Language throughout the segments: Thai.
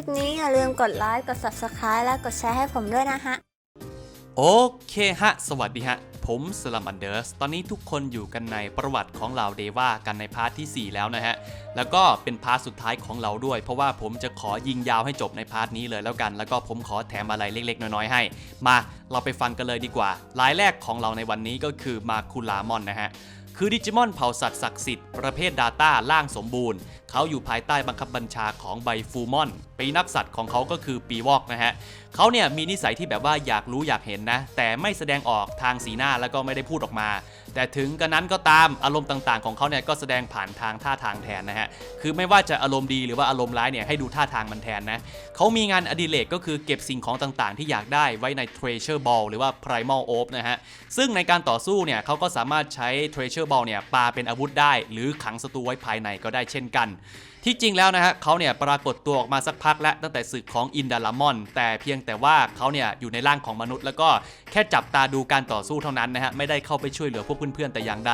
คลิปนี้อย่าลืมกดไลค์ กด subscribe และกดแชร์ให้ผมด้วยนะฮะ โอเคฮะ สวัสดีฮะ ผมสลัมอันเดอร์ส ตอนนี้ทุกคนอยู่กันในประวัติของเราเดว่ากันในพาร์ทที่ 4 แล้วนะฮะ แล้วก็เป็นพาร์ทสุดท้ายของเราด้วย เพราะว่าผมจะขอยิงยาวให้จบในพาร์ทนี้เลยแล้วกัน แล้วก็ผมขอแถมอะไรเล็กๆ น้อยๆให้ มาเราไปฟังกันเลยดีกว่า รายแรกของเราในวันนี้ก็คือมาคูลามอนนะฮะ คือดิจิมอนเผ่าสัตว์ศักดิ์สิทธิ์ประเภท Data ล่างสมบูรณ์ เขาอยู่ภายใต้บังคับบัญชาของไบฟูมอน ปีนักสัตว์ของเขาก็คือปีวอกนะฮะเขาเนี่ยมีนิสัยที่แบบว่าอยากรู้อยากเห็นนะ แต่ไม่แสดงออกทางสีหน้าแล้วก็ไม่ได้พูดออกมา แต่ถึงกระนั้นก็ตามอารมณ์ต่างๆ ของเขาเนี่ยก็แสดงผ่านทางท่าทางแทนนะฮะคือไม่ว่าจะอารมณ์ดีหรือว่าอารมณ์ร้ายเนี่ยให้ดูท่าทางมันแทนนะเขามีงานอดิเรกก็คือเก็บสิ่งของต่างๆ ที่อยากได้ไว้ใน treasure ball หรือว่า primal orb นะฮะซึ่งในการต่อสู้เนี่ยเขาก็สามารถใช้ treasure ball เนี่ยปาเป็นอาวุธได้ หรือขังศัตรูไว้ภายในก็ได้เช่นกัน ที่จริงแล้วนะฮะเขาเนี่ยปรากฏตัวออกมาสักพักแล้วตั้งแต่ศึกของอินดารามอน แต่เพียงแต่ว่าเขาเนี่ยอยู่ในร่างของมนุษย์ แล้วก็แค่จับตาดูการต่อสู้เท่านั้นนะฮะไม่ได้เข้าไปช่วยเหลือพวกเพื่อนๆแต่อย่างใด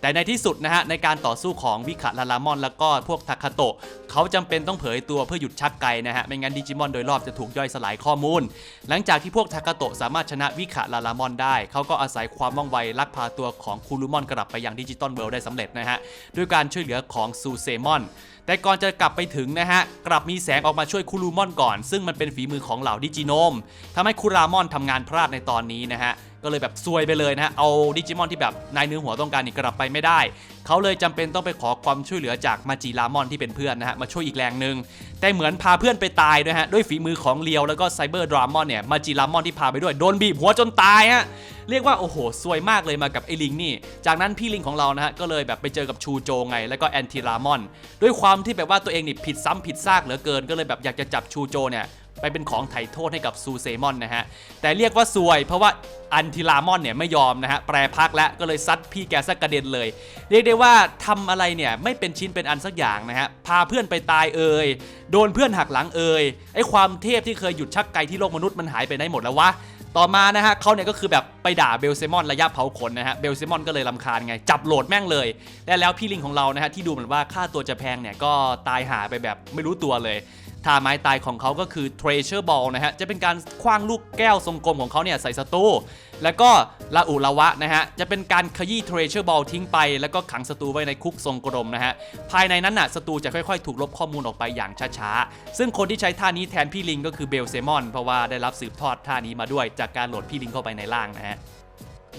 แต่ในที่สุดนะฮะในการต่อสู้ของวิคาลารามอน แล้วก็พวกทาคาโตะเขาจำเป็นต้องเผยตัวเพื่อหยุดชักไกนะฮะไม่งั้นดิจิมอนโดยรอบจะถูกย่อยสลายข้อมูล หลังจากที่พวกทาคาโตะสามารถชนะวิคาลารามอนได้เขาก็อาศัยความว่องไวลักพาตัวของคูรุมอนกลับไปยังดิจิตอลเวิลด์ได้สำเร็จนะฮะด้วยการช่วยเหลือของซูเซมอน แต่ก่อนจะกลับไปถึงนะฮะ กลับมีแสงออกมาช่วยคูรูมอนก่อน ซึ่งมันเป็นฝีมือของเหล่าดิจิโนมทำให้คูรามอนทำงานพลาดในตอนนี้นะฮะก็เลยแบบซวยไปเลยนะฮะเอาดิจิมอนที่แบบนายเนื้อหัวต้องการนี่กลับไปไม่ได้ เขาเลยจำเป็นต้องไปขอความช่วยเหลือจากมาจิรามอนที่เป็นเพื่อนนะฮะมาช่วยอีกแรงหนึ่งแต่เหมือนพาเพื่อนไปตายด้วยฮะด้วยฝีมือของเลียวแล้วก็ไซเบอร์ดรามอนเนี่ยมาจิรามอนที่พาไปด้วยโดนบีบหัวจนตายฮะเรียกว่าโอ้โหซวยมากเลยมากับไอ้ลิงนี่ จากนั้นพี่ลิงของเรานะฮะก็เลยแบบไปเจอกับชูโจไง แล้วก็แอนติรามอน ด้วยความที่แบบว่าตัวเองนี่ผิดซ้ำผิดซากเหลือเกินก็เลยแบบอยากจะจับชูโจเนี่ย ไปเป็นของไถ่โทษให้กับซูเซมอนนะฮะ แต่เรียกว่าซวย เพราะว่าอันทิรามอนเนี่ยไม่ยอมนะฮะ แปรพักแล้วก็เลยซัดพี่แกสักกระเด็นเลย เรียกได้ว่าทำอะไรเนี่ยไม่เป็นชิ้นเป็นอันสักอย่างนะฮะ พาเพื่อนไปตายเอ่ย โดนเพื่อนหักหลังเอ่ย ไอความเทพที่เคยหยุดชักไกที่โลกมนุษย์มันหายไปไหนหมดแล้ววะต่อมานะฮะเขาเนี่ยก็คือแบบไปด่าเบลเซมอนระยะเผาขนนะฮะเบลเซมอนก็เลยลำคาญไง จับโหลดแม่งเลย และแล้วพี่ลิงของเรานะฮะที่ดูเหมือนว่าค่าตัวจะแพงเนี่ยก็ตายหาไปแบบไม่รู้ตัวเลย ท่าไม้ตายของเขาก็คือ treasure ball นะฮะ จะเป็นการคว้างลูกแก้วทรงกลมของเขาเนี่ยใส่ศัตรู แล้วก็ลาอุลาวะนะฮะ จะเป็นการขยี้ treasure ball ทิ้งไป แล้วก็ขังศัตรูไว้ในคุกทรงกลมนะฮะ ภายในนั้นน่ะศัตรูจะค่อยๆ ถูกลบข้อมูลออกไปอย่างช้าๆ ซึ่งคนที่ใช้ท่านี้แทนพี่ลิงก็คือเบลเซมอน เพราะว่าได้รับสืบทอดท่านี้มาด้วย จากการโหลดพี่ลิงเข้าไปในร่างนะฮะ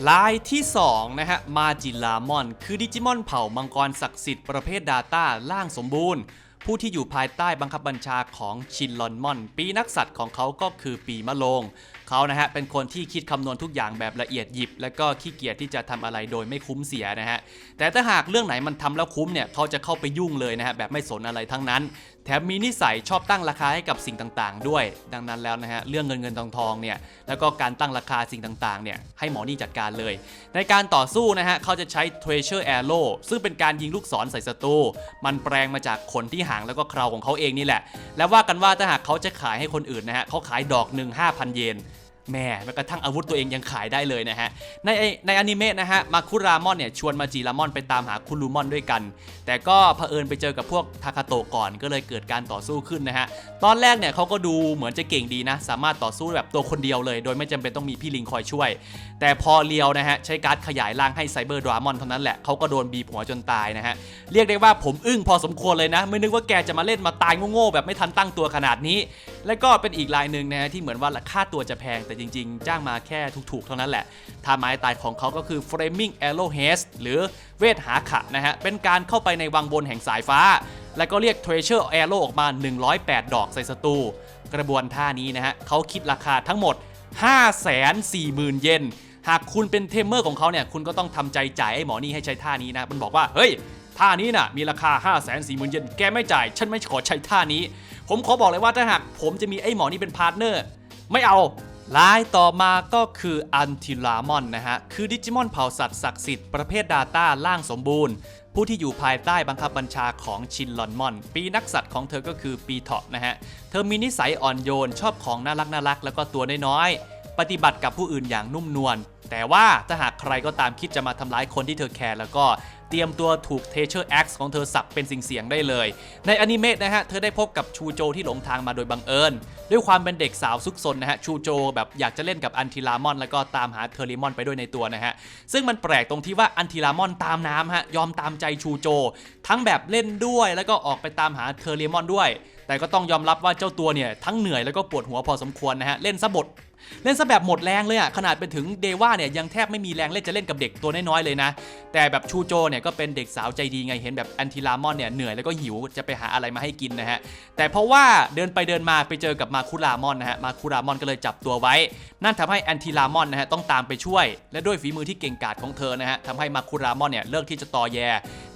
ลายที่ 2 นะฮะ มาจิลามอน คือดิจิมอนเผ่ามังกรศักดิ์สิทธิ์ประเภท Data ล่างสมบูรณ์ ผู้ที่อยู่ภายใต้บังคับบัญชาของชินลอนมอน ปีนักสัตว์ของเขาก็คือปีมะโรง เขานะฮะเป็นคนที่คิดคำนวณทุกอย่างแบบละเอียดยิบ และก็ขี้เกียจที่จะทำอะไรโดยไม่คุ้มเสียนะฮะแต่ถ้าหากเรื่องไหนมันทำแล้วคุ้มเนี่ยเขาจะเข้าไปยุ่งเลยนะฮะแบบไม่สนอะไรทั้งนั้น แถมมีนิสัยชอบตั้งราคาให้กับสิ่งต่างๆ ด้วย ดังนั้นแล้วนะฮะเรื่องเงินเงินทองทองเนี่ยแล้วก็การตั้งราคาสิ่งต่างๆเนี่ยให้หมอนี่จัดการเลย ในการต่อสู้นะฮะเขาจะใช้ treasure arrow ซึ่งเป็นการยิงลูกศรใส่ศัตรูมันแปลงมาจากขนที่หางแล้วก็เคราของเขาเองนี่แหละ และว่ากันว่าถ้าหากเขาจะขายให้คนอื่นนะฮะเขาขายดอกหนึ่ง5,000 เยน แม่แม้กระทั่งอาวุธตัวเองยังขายได้เลยนะฮะ ในในอนิเมะนะฮะ มาคุรามอนเนี่ยชวนมาจิรามอนไปตามหาคุรุมอนด้วยกัน แต่ก็เผอิญไปเจอกับพวกทาคาโตะก่อนก็เลยเกิดการต่อสู้ขึ้นนะฮะ ตอนแรกเนี่ยเขาก็ดูเหมือนจะเก่งดีนะ สามารถต่อสู้แบบตัวคนเดียวเลย โดยไม่จำเป็นต้องมีพี่ลิงคอยช่วย แต่พอเลียวนะฮะใช้การ์ดขยายร่างให้ไซเบอร์ดรามอนเท่านั้นแหละเขาก็โดนบีบหัวจนตายนะฮะ เรียกได้ว่าผมอึ้งพอสมควรเลยนะ ไม่นึกว่าแกจะมาเล่นมาตายโง่ๆแบบไม่ทันตั้งตัวขนาดนี้ และก็เป็นอีกลายหนึ่งนะฮะที่เหมือนว่าค่าตัวจะแพงแต่จริง ๆ จ้างมาแค่ถูกๆ เท่านั้นแหละท่าไม้ตายของเขาก็คือ framing arrow haze หรือเวทหาขะนะฮะ เป็นการเข้าไปในวังบนแห่งสายฟ้า แล้วก็เรียก treasure arrow ออกมา 108 ดอกใส่ศัตรูกระบวนท่านี้นะฮะเขาคิดราคาทั้งหมด 540,000 เยนหากคุณเป็นเทมเมอร์ของเขาเนี่ยคุณก็ต้องทำใจจ่ายไอ้หมอนี่ให้ใช้ท่านี้นะ มันบอกว่าเฮ้ยท่านี้น่ะมีราคา 5 4 0 0 0 0 เยนแกไม่จ่าย ฉันไม่ขอใช้ท่านี้ ผมขอบอกเลยว่าถ้าหากผมจะมีไอ้หมอนี่เป็นพาร์ทเนอร์ ไม่เอา ลายต่อมาก็คืออันทิลามอนนะฮะ คือดิจิมอนเผ่าสัตว์ศักดิ์สิทธิ์ประเภท Data ล่างสมบูรณ์ ผู้ที่อยู่ภายใต้บังคับบัญชาของชินลอนมอน ปีนักสัตว์ของเธอก็คือปีเถาะนะฮะ เธอมีนิสัยอ่อนโยน ชอบของน่ารักน่ารักแล้วก็ตัวน้อยๆ ปฏิบัติกับผู้อื่นอย่างนุ่มนวลแต่ว่าถ้าหากใครก็ตามคิดจะมาทำร้ายคนที่เธอแคร์แล้วก็ เตรียมตัวถูก Treasure Axe ของเธอสับเป็นสิ่งเสียงได้เลย ในอนิเมะนะฮะ เธอได้พบกับชูโจที่หลงทางมาโดยบังเอิญ ด้วยความเป็นเด็กสาวซุกซนนะฮะ ชูโจแบบอยากจะเล่นกับอันทิลามอน แล้วก็ตามหาเทอริมอนไปด้วยในตัวนะฮะ ซึ่งมันแปลกตรงที่ว่าอันทิลามอนตามน้ำฮะยอมตามใจชูโจ ทั้งแบบเล่นด้วยแล้วก็ออกไปตามหาเทอริมอนด้วย แต่ก็ต้องยอมรับว่าเจ้าตัวเนี่ยทั้งเหนื่อยแล้วก็ปวดหัวพอสมควรนะฮะเล่นซะบทเล่นซะแบบหมดแรงเลยอะขนาดไปถึงเดว่าเนี่ยยังแทบไม่มีแรงเล่นจะเล่นกับเด็กตัวน้อยๆเลยนะ แต่แบบชูโจเนี่ยก็เป็นเด็กสาวใจดีไงเห็นแบบแอนทิลามอนเนี่ยเหนื่อยแล้วก็หิวจะไปหาอะไรมาให้กินนะฮะแต่เพราะว่าเดินไปเดินมาไปเจอกับมาคุรามอนนะฮะมาคุรามอนก็เลยจับตัวไว้ นั่นทำให้แอนทิลามอนนะฮะต้องตามไปช่วย และด้วยฝีมือที่เก่งกาจของเธอนะฮะทำให้มาคุรามอนเนี่ยเลิกที่จะตอแย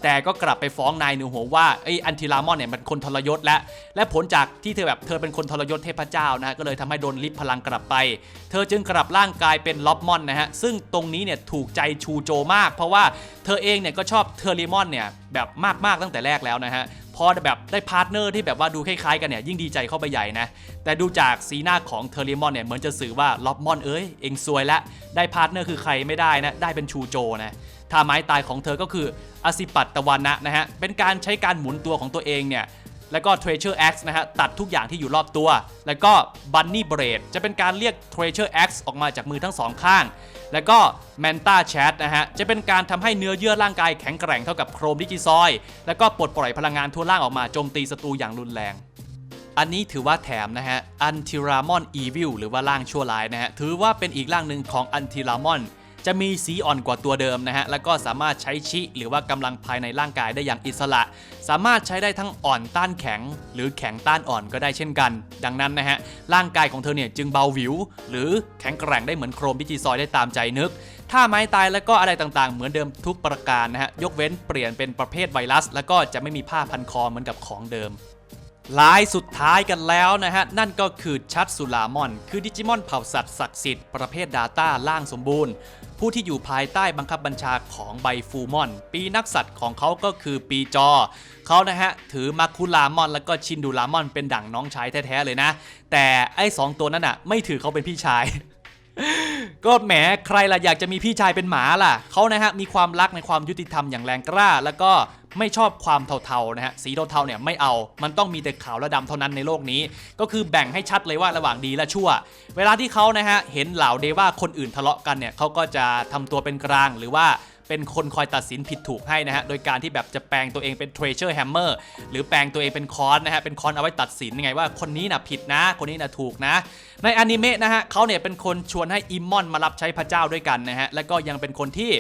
แต่ก็กลับไปฟ้องนายหนูหัวว่าไอ้แอนทิลามอนเนี่ยมันคนทรยศและและผลจากที่เธอแบบเธอเป็นคนทรยศเทพเจ้านะฮะก็เลยทำให้โดนลิฟพลังกลับไป เธอจึงกลับร่างกายเป็นล็อบมอนนะฮะซึ่งตรงนี้เนี่ยถูกใจชูโจมาก เพราะว่าเธอเองเนี่ยก็ชอบเทอริมอนเนี่ยแบบมาก ๆ ตั้งแต่แรกแล้วนะฮะพอแบบได้พาร์ทเนอร์ที่แบบว่าดูคล้าย ๆ กันเนี่ยยิ่งดีใจเข้าไปใหญ่นะ แต่ดูจากสีหน้าของเทอริมอนเนี่ยเหมือนจะสื่อว่าล็อบมอนเอ้ยเองซวยละ ได้พาร์ทเนอร์คือใครไม่ได้นะ ได้เป็นชูโจนะท่าไม้ตายของเธอก็คืออสิปัตตะวันนะนะฮะเป็นการใช้การหมุนตัวของตัวเองเนี่ย แล้วก็ Treasure Axe นะฮะตัดทุกอย่างที่อยู่รอบตัว แล้วก็ Bunny Braid จะเป็นการเรียก Treasure Axe ออกมาจากมือทั้งสองข้าง แล้วก็ Manta Chat นะฮะจะเป็นการทำให้เนื้อเยื่อร่างกายแข็งแกร่งเท่ากับโครมดิจิซอย แล้วก็ปลดปล่อยพลังงานทั่วร่างออกมาโจมตีศัตรูอย่างรุนแรงอันนี้ถือว่าแถมนะฮะอันทิรามอนอีวิลหรือว่าร่างชั่วร้ายนะฮะถือว่าเป็นอีกร่างหนึ่งของอันทิรามอน จะมีสีอ่อนกว่าตัวเดิมนะฮะ แล้วก็สามารถใช้ชิ หรือว่ากำลังภายในร่างกายได้อย่างอิสระ สามารถใช้ได้ทั้งอ่อนต้านแข็ง หรือแข็งต้านอ่อนก็ได้เช่นกัน ดังนั้นนะฮะ ร่างกายของเธอเนี่ยจึงเบาหวิว หรือแข็งแกร่งได้เหมือนโครมดิจิซอยได้ตามใจนึกถ้าไม้ตายแล้วก็อะไรต่างๆ เหมือนเดิมทุกประการนะฮะ ยกเว้นเปลี่ยนเป็นประเภทไวรัส แล้วก็จะไม่มีผ้าพันคอเหมือนกับของเดิมลายสุดท้ายกันแล้วนะฮะ นั่นก็คือชัดสุลามอน คือดิจิมอนเผ่าสัตว์ศักดิ์สิทธิ์ประเภท Data ล่างสมบูรณ์ ผู้ที่อยู่ภายใต้บังคับบัญชาของไบฟูมอน ปีนักสัตว์ของเขาก็คือปีจอ เขานะฮะ ถือมาคุลามอน แล้วก็ชินดูลามอนเป็นดั่งน้องชายแท้ ๆ เลยนะ แต่ไอ้สองตัวนั้นอะ ไม่ถือเขาเป็นพี่ชายก็แหมใครล่ะอยากจะมีพี่ชายเป็นหมาล่ะ เขานะฮะมีความรักในความยุติธรรมอย่างแรงกล้า แล้วก็ ไม่ชอบความเทาๆนะฮะ สีเทาๆเนี่ยไม่เอา มันต้องมีแต่ขาวและดำเท่านั้นในโลกนี้ ก็คือแบ่งให้ชัดเลยว่าระหว่างดีและชั่ว เวลาที่เขานะฮะเห็นเหล่าเดว่าคนอื่นทะเลาะกันเนี่ยเขาก็จะทำตัวเป็นกลางหรือว่า เป็นคนคอยตัดสินผิดถูกให้นะฮะ โดยการที่แบบจะแปลงตัวเองเป็น treasure hammer หรือแปลงตัวเองเป็นคอนนะฮะ เป็นคอนเอาไว้ตัดสินยังไงว่าคนนี้นะผิดนะ คนนี้นะถูกนะ ในอนิเมะนะฮะเขาเนี่ยเป็นคนชวนให้อิมอนมารับใช้พระเจ้าด้วยกันนะฮะ และก็ยังเป็นคนที่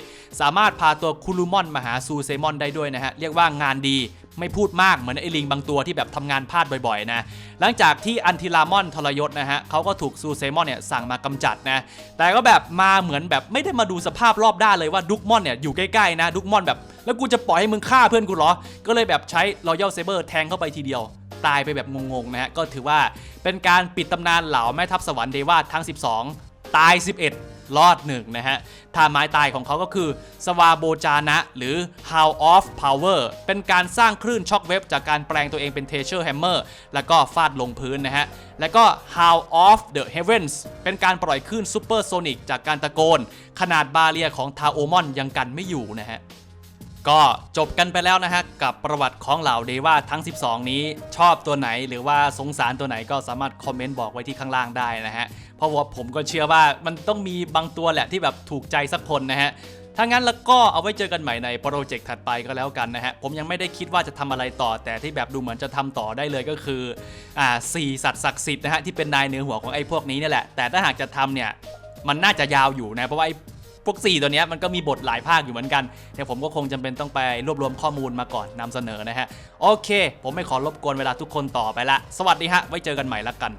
สามารถพาตัวคูลูมอนมาหาซูเซมอนได้ด้วยนะฮะ เรียกว่างานดี ไม่พูดมากเหมือนไอ้ลิงบางตัวที่แบบทำงานพลาดบ่อยๆนะหลังจากที่อันทิลามอนทรยศนะฮะเขาก็ถูกซูเซมอนเนี่ยสั่งมากำจัดนะแต่ก็แบบมาเหมือนแบบไม่ได้มาดูสภาพรอบด้านเลยว่าดุกมอนเนี่ยอยู่ใกล้ๆนะดุกมอนแบบแล้วกูจะปล่อยให้มึงฆ่าเพื่อนกูเหรอ ก็เลยแบบใช้รอยัลเซเบอร์แทงเข้าไปทีเดียวตายไปแบบงงๆนะฮะก็ถือว่าเป็นการปิดตำนานเหล่าแม่ทัพสวรรค์เดวาทั้ง 12 ตาย 11 รอดหนึ่งนะฮะท่าไม้ตายของเขาก็คือสวาโบจานะ หรือ How of Power เป็นการสร้างคลื่นช็อคเวฟจากการแปลงตัวเองเป็นเทเชอร์แฮมเมอร์แล้วก็ฟาดลงพื้นนะฮะ แล้วก็ How of the Heavens เป็นการปล่อยคลื่นซูเปอร์โซนิกจากการตะโกน ขนาดบาเรียของทาโอมอนยังกันไม่อยู่นะฮะ ก็จบกันไปแล้วนะฮะกับประวัติของเหล่าเดว่าทั้ง 12 นี้ชอบตัวไหนหรือว่าสงสารตัวไหนก็สามารถคอมเมนต์บอกไว้ที่ข้างล่างได้นะฮะเพราะว่าผมก็เชื่อว่ามันต้องมีบางตัวแหละที่แบบถูกใจสักคนนะฮะถ้างั้นแล้วก็เอาไว้เจอกันใหม่ในโปรเจกต์ถัดไปก็แล้วกันนะฮะ ผมยังไม่ได้คิดว่าจะทำอะไรต่อ แต่ที่แบบดูเหมือนจะทำต่อได้เลยก็คืออ่าสี่สัตว์ศักดิ์สิทธิ์นะฮะที่เป็นนายเหนือหัวของไอ้พวกนี้นี่แหละ แต่ถ้าหากจะทำเนี่ยมันน่าจะยาวอยู่นะเพราะว่าไอ้ พวก 4 ตัวนี้มันก็มีบทหลายภาคอยู่เหมือนกันเดี๋ยวผมก็คงจำเป็นต้องไปรวบรวมข้อมูลมาก่อนนำเสนอนะฮะ โอเค ผมไม่ขอรบกวนเวลาทุกคนต่อไปละ สวัสดีฮะ ไว้เจอกันใหม่ละกัน